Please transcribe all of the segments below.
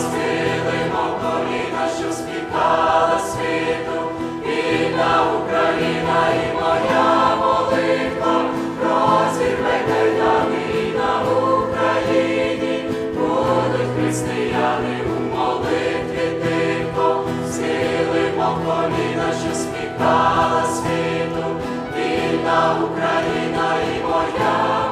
схилимо коліна, що спікала світу, вільна Україна і моя молитва, розірве війна в Україні, будуть християни у молитві тихо, схилимо коліна, що спікала світу, вільна Україна і моя.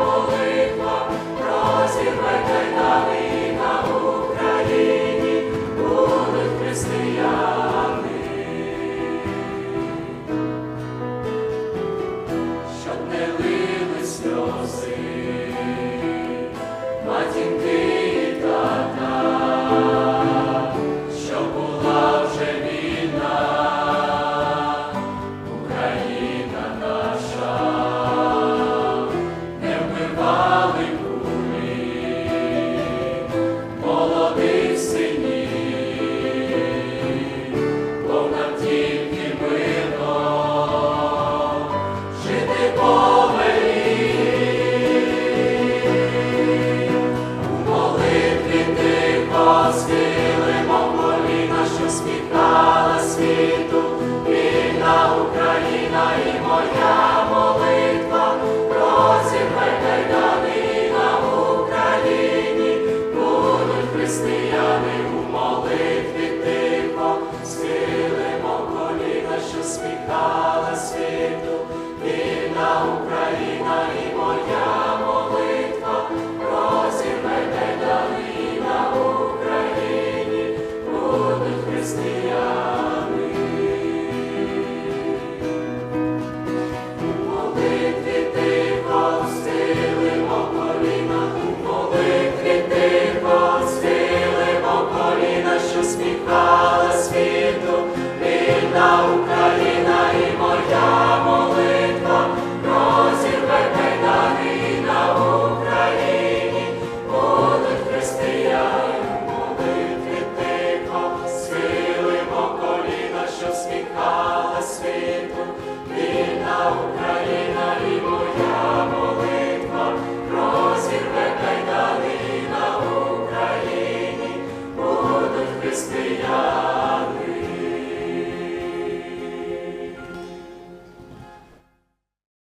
дала світу, вільна Україна і моя молитва, розірвете далі на Україні, будуть християни. Молитві тихо стилимо коліна, молитві тихо стилимо коліна, що сміха. Spirit.